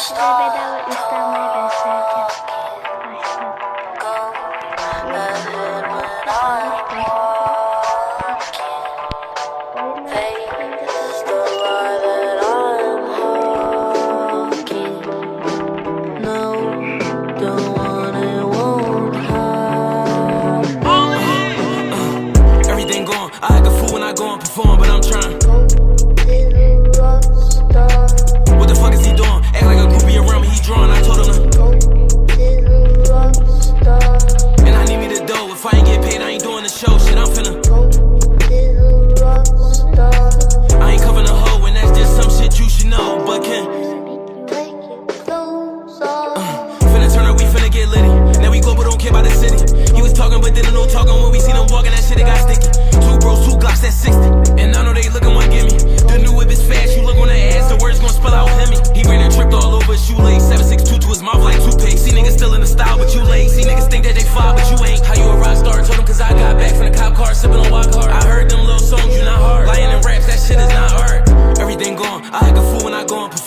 arkadaşlar bedava üstlenmeye başlarken.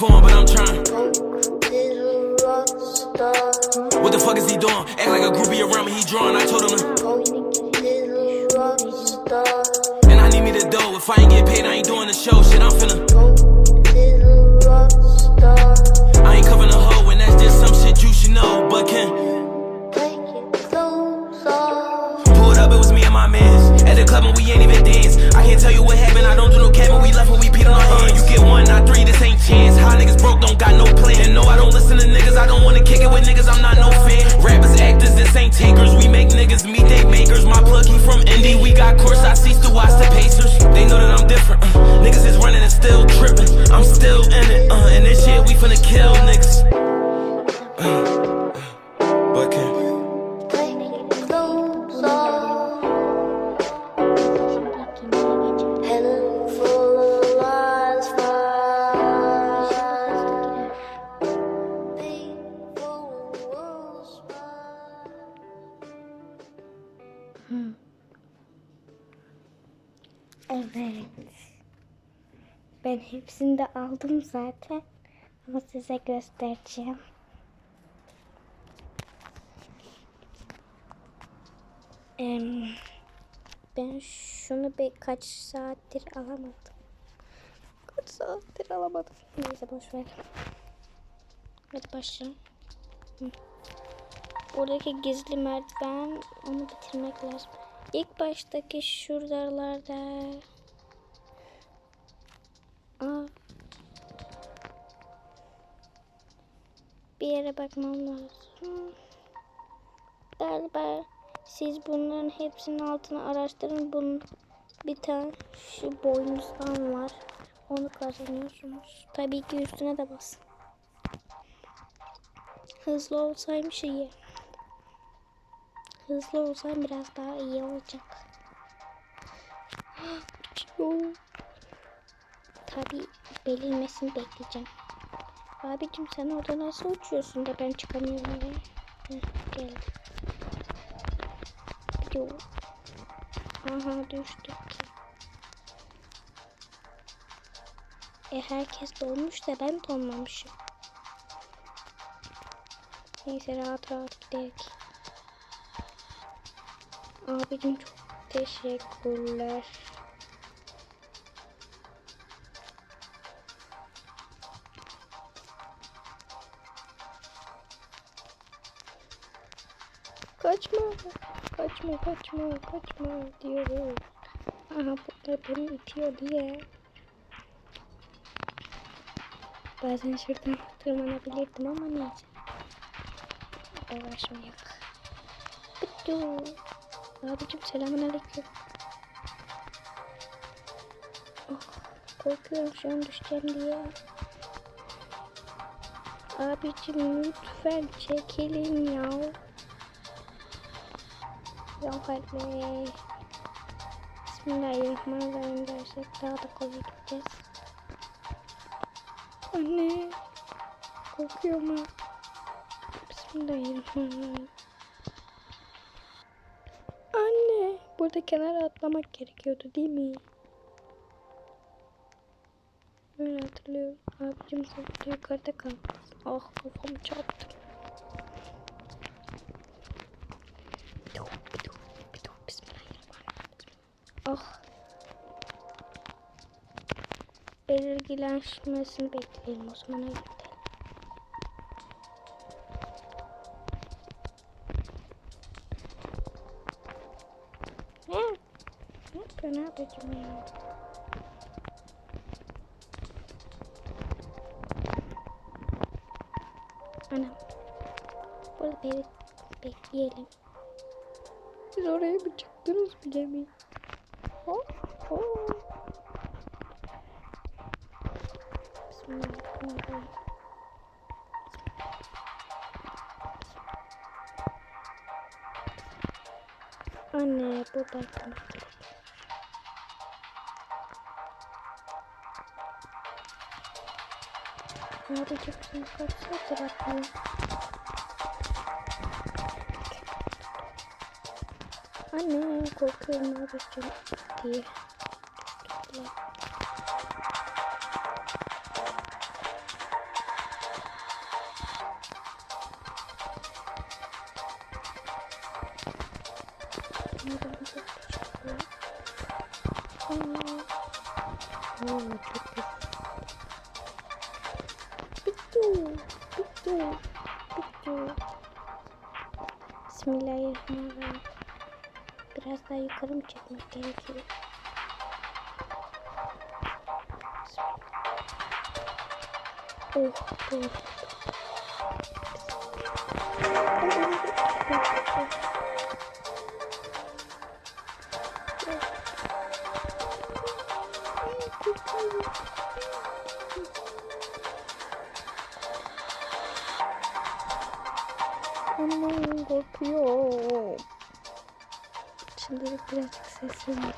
perform, but I'm trying. What the fuck is he doing? Act like a groupie around me, he drawing. I told him to. Ben hepsini de aldım zaten. Ama size göstereceğim. Ben şunu bir kaç saattir alamadım. Kaç saattir alamadım. Neyse boş ver. Hadi başlayalım. Oradaki gizli merdiven onu bitirmek lazım. İlk baştaki şuralarda bir yere bakmam lazım. Galiba siz bunların hepsinin altını araştırın. Bunun bir tane şu boynuzdan var. Onu kazanıyorsunuz. Tabii ki üstüne de basın. Hızlı olsaymış iyi. Hızlı olsam biraz daha iyi olacak. Tabii belirmesini bekleyeceğim. Abicim sen orada nasıl uçuyorsun da ben çıkamıyorum ya. Geldi. Aha düştük. E herkes dolmuş da ben dolmamışım. Neyse rahat rahat gidelim. Abicim çok teşekkürler. Kaçma. Kaçma kaçma kaçma diyoruz. Aha burada beni itiyor diye. Bazen şuradan tırmanabilirdim ama neyse. Uğraşmayak. Bıddu. Abicim selamun aleyküm. Oh, korkuyorum şu an düşeceğim diye. Abicim lütfen çekilin ya. Don't fight. Bismillahirrahmanirrahim dersek daha da kolay gideceğiz. Anne. Korkuyor mu? Bismillahirrahmanirrahim. Anne. Burada kenara atlamak gerekiyordu değil mi? Öyle hatırlıyorum. Abicim sen yukarıda kalmışsın. Ah kafamı çarptım. Belirgilenmesini bekleyelim o zaman gidelim. Ne? Ne yapıyor ne yapacağım ya? Anam. Burada beri bekleyelim. Siz oraya mı çıktınız bilemeyin. Hop hop. Anne bu bakın. Abi çok güzel kaç saattir bakmıyor. Anne korkuyorum ne yapacağım diye. Oo, çok güzel. Bitti. Bitti. Bitti. Bismillahirrahmanirrahim. Biraz daha yukarı mı çekmek gerekiyor? Oh, oh. Aman korkuyorum. Şimdilik birazcık seslendim.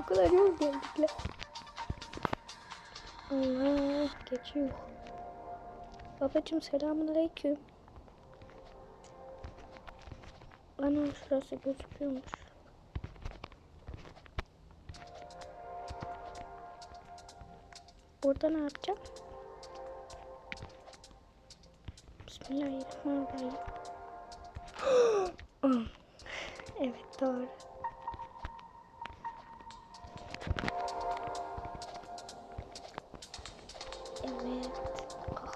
O kadar yol geldikler. Allah geçiyor. Babacım selamun aleyküm. Ana şurası gözüküyormuş. Burada ne yapacağım? Bismillahirrahmanirrahim. Ah, evet doğru. Evet. Ah.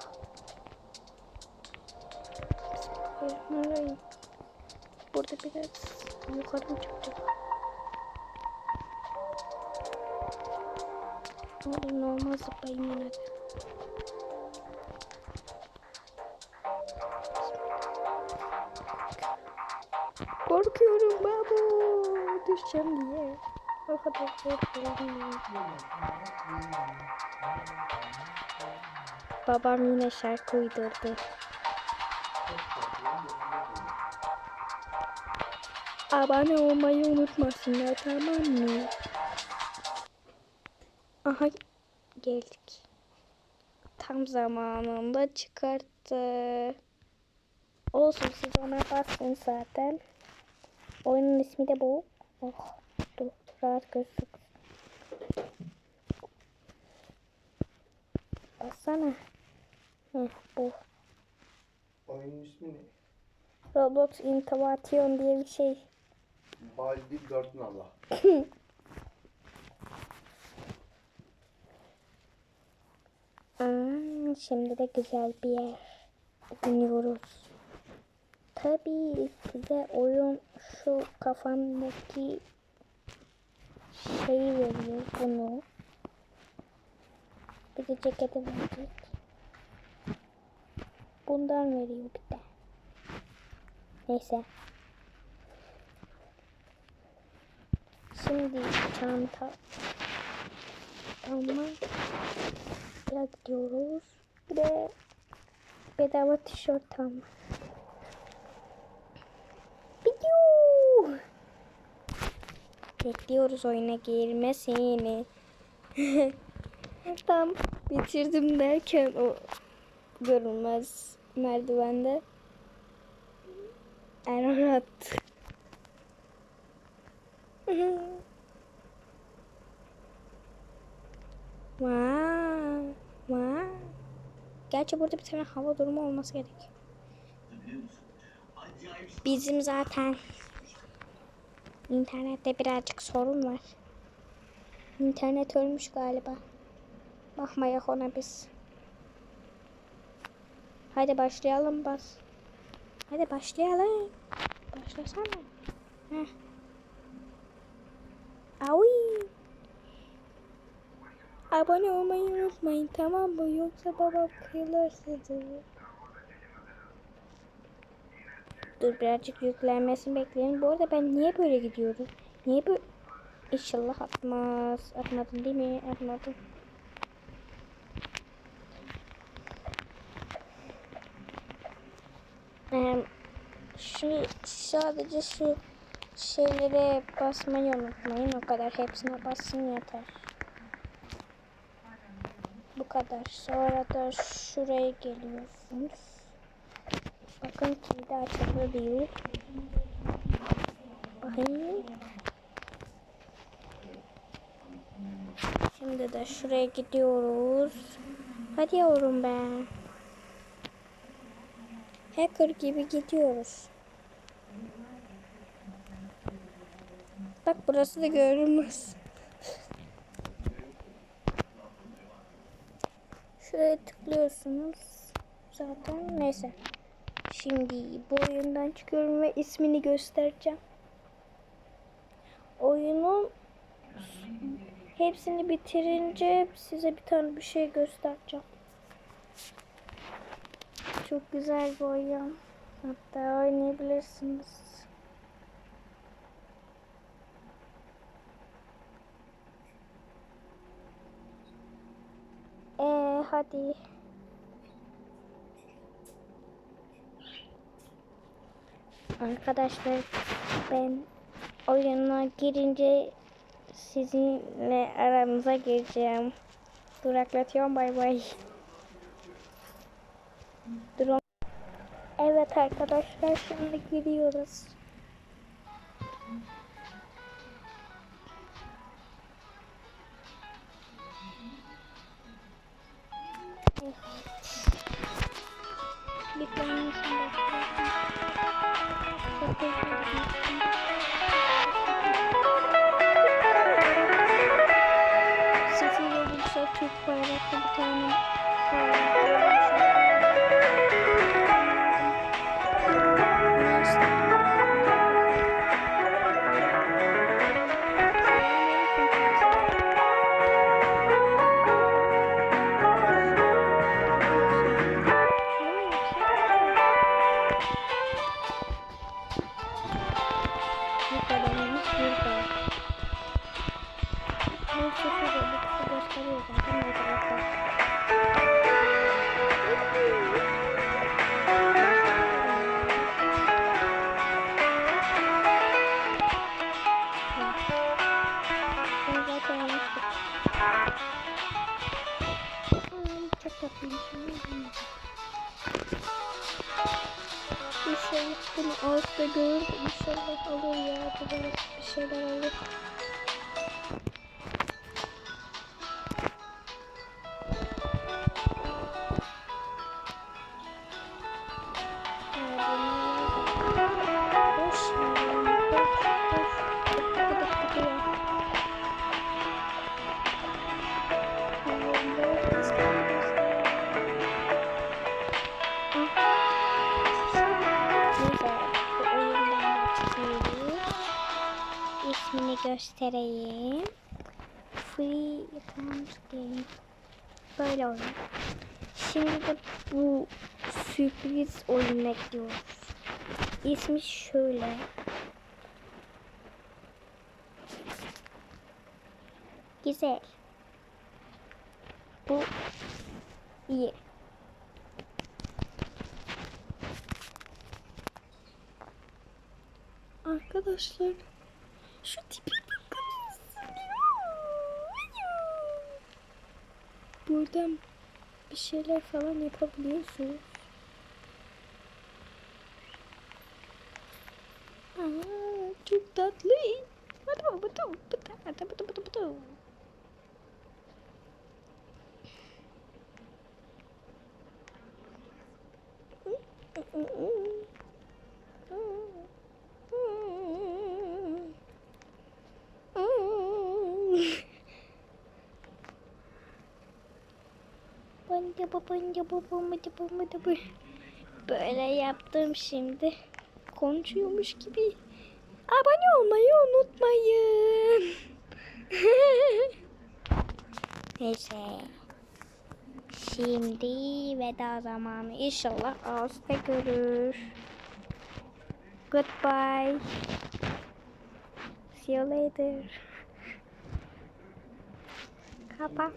Bismillahirrahmanirrahim. Burada biraz yukarı mı çıkacak? Oğlum normal zıplayayım yine de. Korkuyorum baba. Düşeceğim diye. O kadar korkuyorum. Babam yine şarkı uydurdu. Abone olmayı unutmasınlar tamam mı? Aha geldik. Tam zamanında çıkarttı. Olsun siz ona basın zaten. Oyunun ismi de bu. Oh dur rahat gözük. Bassana. Heh, bu. Oyunun ismi ne? Roblox Innovation diye bir şey. Baldi dört nala. Aa, şimdi de güzel bir yer buluyoruz. Tabii size oyun şu kafandaki şeyi veriyor bunu. Bir de ceketi verecek. Bundan veriyor bir de. Neyse. Şimdi çanta. Tamam. Biraz gidiyoruz. Bir de bedava tişört almak. Bekliyoruz oyuna girmesini. Tam bitirdim derken o görünmez merdivende error attı. Wow. Wow. Gerçi burada bir tane hava durumu olması gerek. Bizim zaten internette birazcık sorun var. İnternet ölmüş galiba. Bakmaya ona biz. Hadi başlayalım bas. Hadi başlayalım. Başlasana. Heh. Avi. Abone olmayı unutmayın tamam mı? Yoksa babam kıyılır sizi. Dur birazcık yüklenmesini bekleyin. Bu arada ben niye böyle gidiyorum? Niye böyle? İnşallah atmaz. Atmadın değil mi? Atmadım. Ee, şu sadece şu şeylere basmayı unutmayın. O kadar hepsine basın yeter. Bu kadar. Sonra da şuraya geliyorsunuz. Bakın kilidi açılı değil. Bakayım. Şimdi de şuraya gidiyoruz. Hadi yavrum be. Hacker gibi gidiyoruz. Bak burası da görünmez. Şuraya tıklıyorsunuz. Zaten neyse. Şimdi bu oyundan çıkıyorum ve ismini göstereceğim. Oyunun hepsini bitirince size bir tane bir şey göstereceğim. Çok güzel bir oyun. Hatta oynayabilirsiniz. Ee, hadi. Arkadaşlar ben oyuna girince sizinle aranıza gireceğim. Duraklatıyorum bay bay. Drone. Evet arkadaşlar şimdi giriyoruz. Evet. Bir Sıfır olursa Türk bayraklı bir tane Bunu ağaçta görür. İnşallah alır ya. Bir şeyler alır. Göstereyim. Free Account Game. Böyle oyun. Şimdi de bu sürpriz oyun ekliyoruz. İsmi şöyle. Güzel. Bu iyi. Arkadaşlar buradan bir şeyler falan yapabiliyorsunuz. Aa, çok tatlı. Bıdı bıdı bıdı bıdı bıdı bıdı bıdı. Mm-mm-mm. Bındı bu bındı bu bındı bu. Böyle yaptım şimdi. Konuşuyormuş gibi. Abone olmayı unutmayın. Neyse. Şimdi veda zamanı. İnşallah ağızda görür. Goodbye. See you later. Kapa.